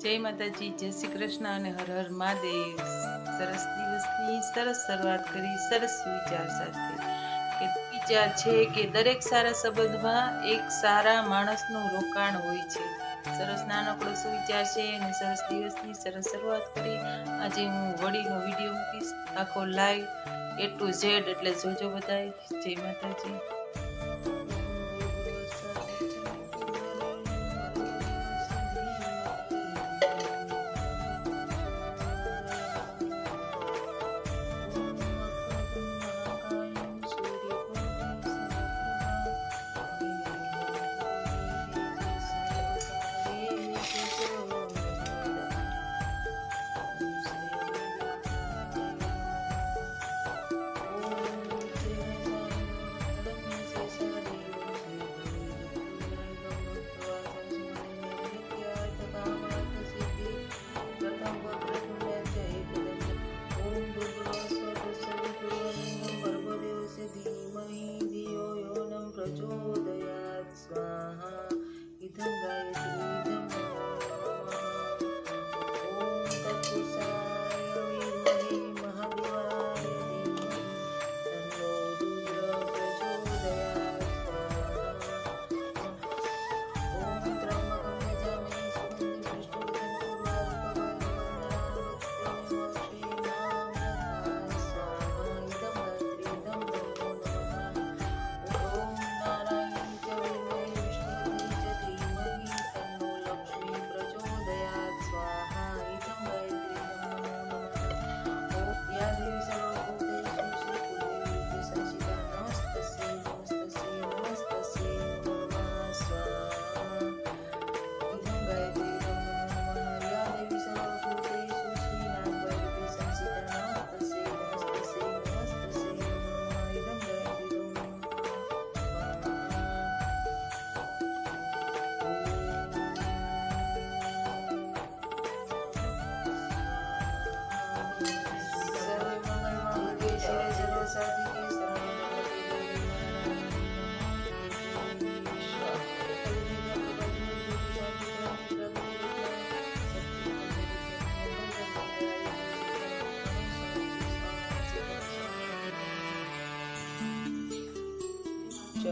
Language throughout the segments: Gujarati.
જય માતાજી, જય શ્રી કૃષ્ણ અને હર હર મહાદેવ. સરસ દિવસની સરસ શરૂઆત કરી, સરસ વિચાર સાથે. કે વિચાર છે કે દરેક સારા સંબંધમાં એક સારા માણસનું રોકાણ હોય છે. સરસ નાનકડો સુવિચાર છે અને સરસ દિવસની સરસ શરૂઆત કરી. આજે હું વડીનો વીડિયો મૂકીશ. આખો લાઈવ એ ટુ ઝેડ એટલે જોજો બધાય. જય માતાજી.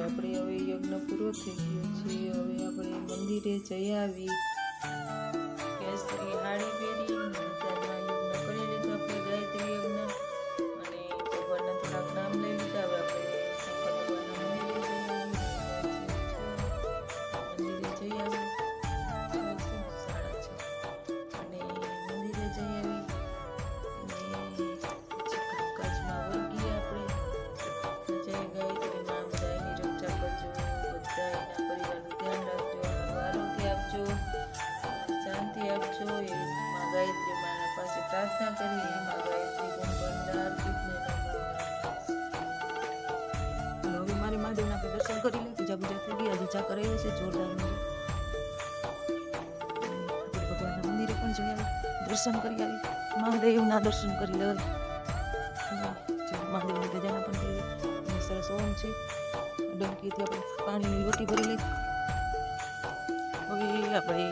આપણે હવે યજ્ઞ પૂરો થઈ ગયો છે હવે આપણે મંદિરે જઈ આવી. પ્રાર્થના કરી એમાં ગાયત્રી ગુણ ભંડાર વિઘ્ન હવે મારે મહાદેવના દર્શન કરી લઈએ. પૂજા પૂજા થઈ ગઈ આજે ચા કરાવી છે જોરદાર ભગવાનના મંદિરે પણ જઈ આવી દર્શન કરી આવી મહાદેવના દર્શન કરી લેવાય જો મહાદેવની ગજાના પણ અને સરસ ઓમ છે. ડંકીથી આપણે પાણીની લોટી ભરી લઈ હવે આપણે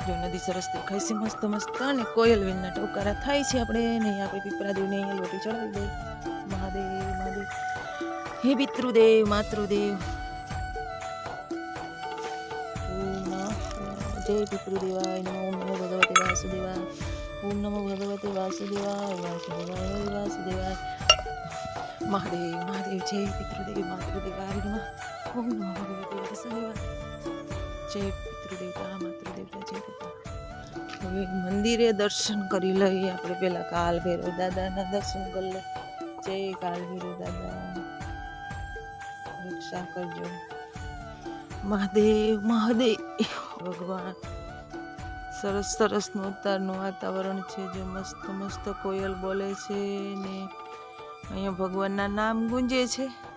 જો નદી સરસ દેખાય છે મસ્ત મસ્ત અને કોયલ વેલના ટોકારા થાય છે આપણે, ને આપણે પીપળાદેવને અહીંયા લોટી ચડાવી દઈએ મહાદેવ મહાદેવ. હે પિતૃદેવ, માતૃદેવ. ઓમ નમઃ, જય પિતૃદેવાય નમઃ, ઓમ નમો ભગવતે વાસુદેવાય. ઓમ નમો ભગવતે વાસુદેવાય વાસુદેવાય હરે વાસુદેવાય. મહાદેવ મહાદેવ, જય પિતૃદેવ, માતૃદેવાય નમઃ. ઓમ નમો ભગવતે વાસુદેવાય. જય પિતૃદેવતા માતૃદેવતા જય હવે મંદિરે દર્શન કરી લઈએ આપણે પેલા કાલ ભૈરવ દાદાના દર્શન કરી લઈએ. જય કાલ ભૈરવ દાદા. રક્ષા કરજો. મહાદેવ મહાદેવ, ભગવાન. સરસ સરસનું અત્યારનું વાતાવરણ છે જે મસ્ત મસ્ત કોયલ બોલે છે ને અહીંયા ભગવાનના નામ ગુંજે છે.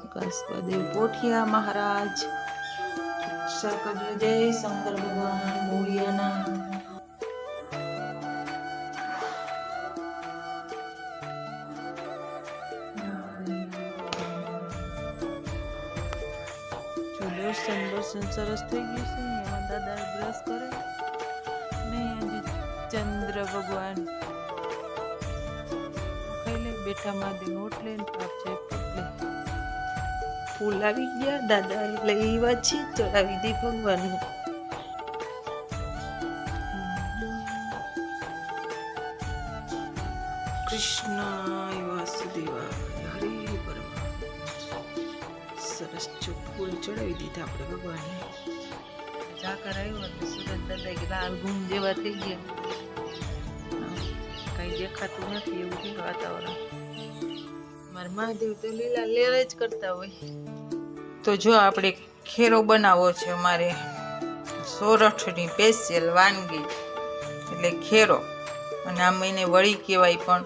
પ્રકાશદેવ પોઠિયા મહારાજ. જય શંકર ભગવાન મોરિયાના દર્શન દર્શન સરસ થઈ ગયું છે, એમાં દાદા બ્રશ કરે. ચંદ્ર ભગવાન. ખાઈ લે બેઠા માદી ઓટલે પ્રાપ્ત ફૂલ આવી ગયા દાદા એટલે એવા છે ચડાવી દે ભગવાનનું. કૃષ્ણ વાસુદેવા હરે સરસ જો ફૂલ ચડાવી દીધા આપણે ભગવાનને ચાકર આવ્યો એટલે સુરત દાદા કે લાલ ગુમ જેવા થઈ ગયા. કઈ દેખાતું નથી એવું વાતાવરણ. મારા મહાદેવ તો લીલા લેર જ કરતા હોય. તો જો આપણે ખેરો બનાવવો છે અમારે સોરઠની સ્પેશિયલ વાનગી, એટલે ખેરો. અને આમ એને વળી કહેવાય પણ,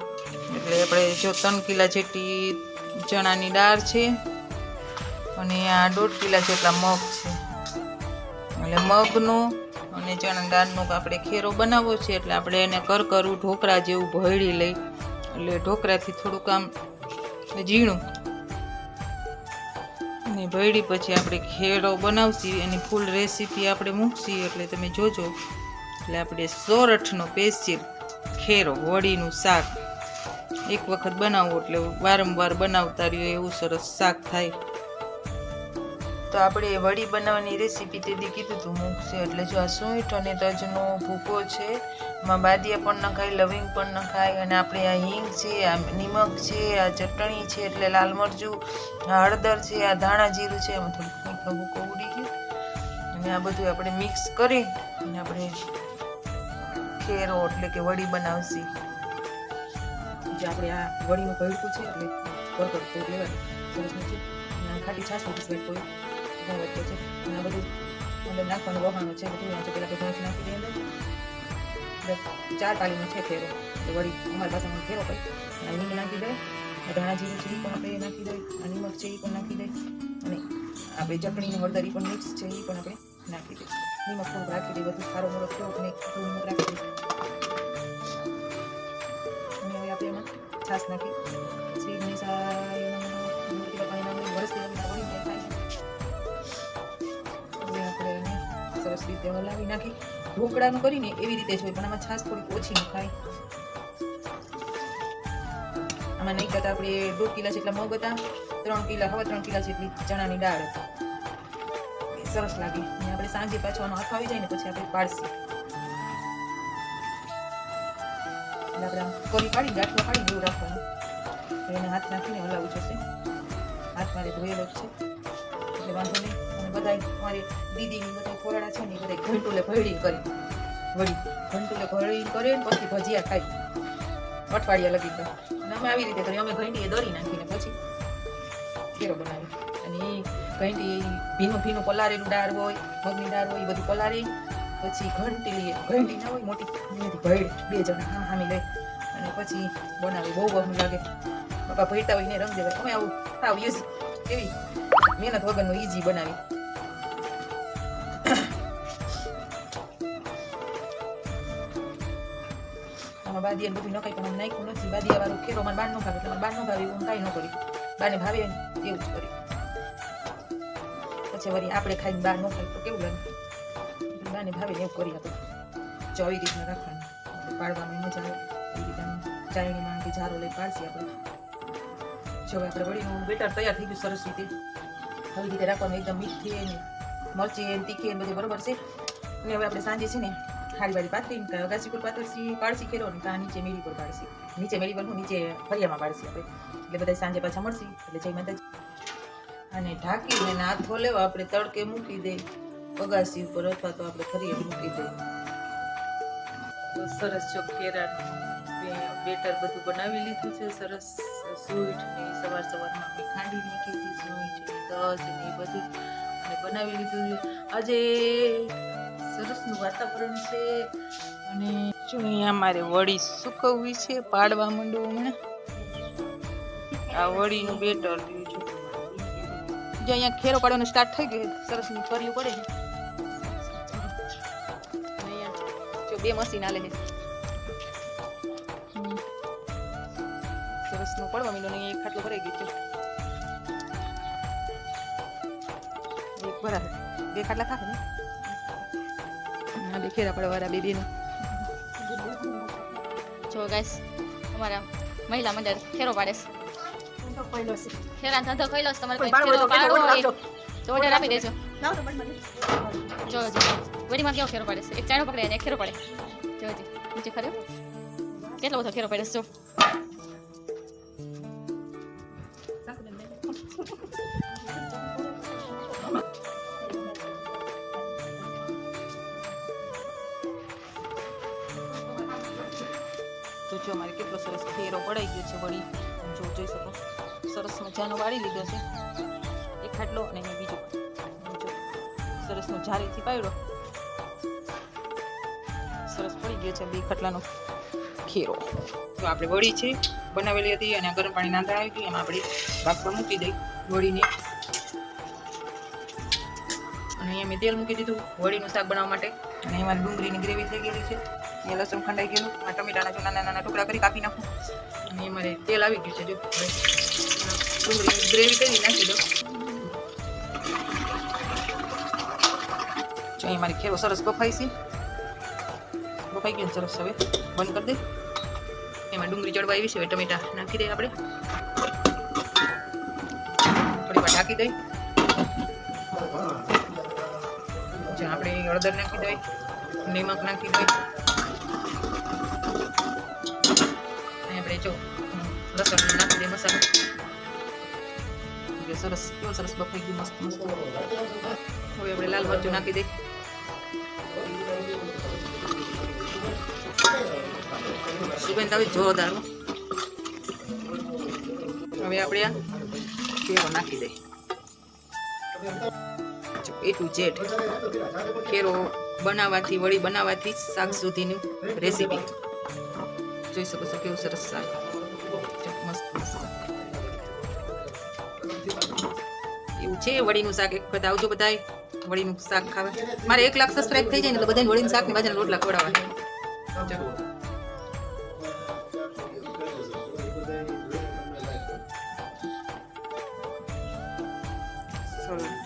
એટલે આપણે જો ત્રણ કિલા જેટલી ચણાની દાળ છે અને આ દોઢ કિલા જેટલા મગ છે. એટલે મગનો અને ચણા દાળનો આપણે ખેરો બનાવવો છે, એટલે આપણે એને કરકરું ઢોકળા જેવું ભળી લઈ, એટલે ઢોકળાથી થોડુંક આમ ઝીણું. અને ભળી પછી આપણે ખેડો બનાવશી, એની ફૂલ રેસીપી આપણે મૂકશી, એટલે તમે જોજો. એટલે આપણે સોરઠનો પેસીર ખેરો, વડીનું શાક. એક વખત બનાવો એટલે વારંવાર બનાવતા રહ્યો, એવું સરસ શાક થાય. તો આપણે વડી બનાવવાની રેસીપી તેથી કીધું હતું મૂકશે એટલે જો આ સૂંઠ અને તજનો ભૂકો છે, એમાં બાદિયા પણ નખાય લવિંગ પણ નખાય અને આપણે આ હિંગ છે, આ નિમક છે, આ ચટણી છે, એટલે લાલ મરચું હળદર છે, આ ધાણા જીરું છે, એમાં થોડુંક મીઠો ભૂકો ઉડી ગયો. અને આ બધું આપણે મિક્સ કરી અને આપણે ખેરો એટલે કે વડી બનાવશી. જે આપણે આ વડીનું ભરતું છે, એટલે કરકર તો લેવાનું. સરસ ખાટી છાશ મૂકી સ્વેટ કોઈ વચ્ચે છે. અને બધું અંદર નાખવાનું વહાણું છે, બધું આ પેલા બધું નાખી દઈએ અંદર. ચાર પાલીનો છે ફેરો. તો વળી અમારી પાસે ફેરો કઈ અને હિંગ નાખી દે ધાણા જીરું છે એ પણ આપણે નાખી દઈએ. અને નિમક છે એ પણ નાખી દઈએ. અને આપણે ચટણી હળદર એ પણ મિક્સ છે એ પણ આપણે નાખી દઈએ. નિમક થોડુંક રાખી દઈએ. બધું સારો મોરો થયો અને થોડું રાખી દઈએ. આપણે એમાં છાશ નાખી. શ્રી ગણેશાય સરસ રીતે હલાવી નાખી. ઢોકળાનું કરીને એવી રીતે જ પણ આમાં છાશ થોડીક ઓછી નખાય. આમાં નહીં કરતા આપણે દોઢ કિલા જેટલા મગ હતા, ત્રણ કિલા, હવે ત્રણ કિલા જેટલી ચણાની દાળ હતી. સરસ લાગે. અને આપણે સાંજે પાછો આનો હાથ આવી જાય ને પછી આપણે પાડશે. એટલે આપણે કરી પાડી ગાંઠવા પાડી જેવું રાખવાનું. એને હાથ નાખીને હલાવવું જશે હાથ મારે ધોયેલો છે. એટલે વાંધો નહીં. બધા મારી દીદીની બધા કોરડા છે ને એ બધા ઘંટુલે ભળી કરી વળી ઘંટુલે ભળી કરે ને પછી ભજીયા ખાઈ અઠવાડિયા લગી ગયા. અને અમે આવી રીતે કરી, અમે ઘંટીએ દરી નાખીને પછી કેરો બનાવી અને એ ઘંટી ભીનું ભીનું પલારેલું દાળ હોય મગની દાળ હોય, એ બધું પલારી પછી ઘંટી લઈએ ઘંટી ના હોય, મોટી એનાથી ભેળ બે જણા હા હામી લઈ. અને પછી બનાવી, બહુ બહુ લાગે. બાપા ભેટા હોય ને રંગ દેવાય. અમે આવું સાવ યુઝ એવી મહેનત વગરનું ઈઝી બનાવી. આમાં બાદિયા બધું નખાય, પણ નાખ્યું નથી. બાદિયા વાળું ખેરો મને બાર નો ભાવે એટલે મને બાર નો ભાવે હું કાંઈ ન કરી બાને ભાવે એવું જ કરી પછી વળી આપણે ખાઈને બહાર ન ખાઈ તો કેવું લાગે? બાને ભાવે એવું કરી આપણે જો આવી રીતના રાખવાનું. પાડવામાં મજા આવે. એવી રીતે આમ ચાયણીમાં કે જારો લઈ પાડશી આપણે. જો આપણે વળીનું બેટર તૈયાર થઈ ગયું સરસ રીતે. આવી રીતે રાખવાનું એકદમ મીઠી ને મરચી ને તીખી ને બધું બરોબર છે. અને હવે આપણે સાંજે છે ને હારી વાળી પાથરી અગાસી પર પાથરસી પાડસી ખેરો ને ત્યાં નીચે મેળી પર પાડસી નીચે મેળી પર હું નીચે ફળિયામાં પાડસી આપણે એટલે બધા સાંજે પાછા મળશે એટલે જય માતાજી અને ઢાંકીને નાથો લેવા આપણે તડકે મૂકી દે અગાસી ઉપર અથવા તો આપણે ફરી મૂકી તો સરસ જો બેટર બધું બનાવી લીધું છે સરસ સ્વીટ ને સવાર સવારમાં મેં ખાંડી નાખી દીધી સ્વીટ તજ ને બધું અને બનાવી લીધું આજે સરસનું વાતાવરણ છે. અને જો અહીંયા મારે વડી સુકવવી છે પાડવા માંડવું હમણાં. આ વડીનું બેટર લીધું છે. જો અહીંયા ખેરો પાડવાનું સ્ટાર્ટ થઈ ગયું. સરસનું કરવું પડે. અહીંયા જો બે મશીન આલે છે. સરસનું પડવા માંડ્યું ને એક ખાટલો ભરાઈ ગયો છે. એક ભરાય બે ખાટલા ને? હા બે ખેરા બેબીનું. જો ગાઈસ અમારા મહિલા મંડળ ખેરો પાડે છે. ખેરા ધંધો કઈલો છે તમારે કોઈ ખેરો પાડવો હોય. તો ઓર્ડર આપી દેજો. જો જો વડીમાં કેવો ખેરો પાડે છે? એક ચાણો પકડે અને એક ખેરો પડે. જો જી. નીચે ખરે કેટલો બધો ખેરો પાડે છે જો. ખેરો પડાઈ ગયો છે વળી. જો જોઈ શકો, સરસ મજાનો વાળી લીધો છે. એક ખાટલો અને બીજો જો સરસનો જારીથી પાડ્યો સરસ પડી ગયો છે બે ખાટલાનો ખીરો તો આપણે વળી છે, બનાવેલી હતી અને ગરમ પાણી નાંદા આવી ગયું એમાં આપણે બાફવા મૂકી દઈ વળીને. અને અહીંયા મેં તેલ મૂકી દીધું વળીનું શાક બનાવવા માટે. અને એમાં ડુંગળીની ગ્રેવી થઈ ગયેલી છે. એ લસણ ખંડાઈ ગયેલું. આ ટમેટાના નાના નાના ટુકડા કરી કાપી નાખું. અને મારે તેલ આવી ગયું છે, જો. ડુંગળી ગ્રેવી કરી નાખી દો જો અહીં મારી ખેરો સરસ બફાઈ છે. બફાઈ ગયું સરસ હવે. બંધ કરી દે. એમાં ડુંગળી ચડવા આવી છે, હવે ટમેટા નાખી દઈએ આપણે. થોડી વાર ઢાંકી દઈ આપણે હળદર નાખી દઈ નિમક નાખી દઈ આપણે જો લસણ નાખી દઈએ મસાલો એટલે સરસ કેવો સરસ બફાઈ ગયું મસ્ત મસ્ત હવે આપણે લાલ મરચું નાખી દઈ સુગંધ આવી જોરદાર. હવે આપણે આ કેરો નાખી દઈ એ ટુ ઝેડ કેરો બનાવવાથી વળી બનાવવાથી શાક સુધીની રેસીપી જોઈ શકો છો કેવું સરસ શાક મસ્ત એવું છે વળીનું શાક એક વખત આવજો બધાય વળીનું શાક ખાવા મારે એક લાખ સબસ્ક્રાઈબ થઈ જાય ને એટલે બધાને વળીનું શાક ને બાજરાના રોટલા ખવડાવવા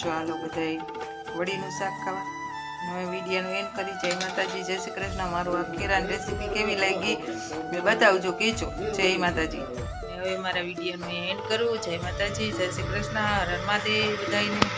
ચાલો બધાય વડીનું શાક ખાવા હવે વિડીયોનું એન્ડ કરી જય માતાજી, જય શ્રી કૃષ્ણ. મારું આ કેરાની રેસીપી કેવી લાગી મેં બતાવજો, કહેજો. જય માતાજી. હવે મારા વિડીયોનું એન્ડ કરું. જય માતાજી, જય શ્રી કૃષ્ણ. હરણ મહાદેવ. બધાયનું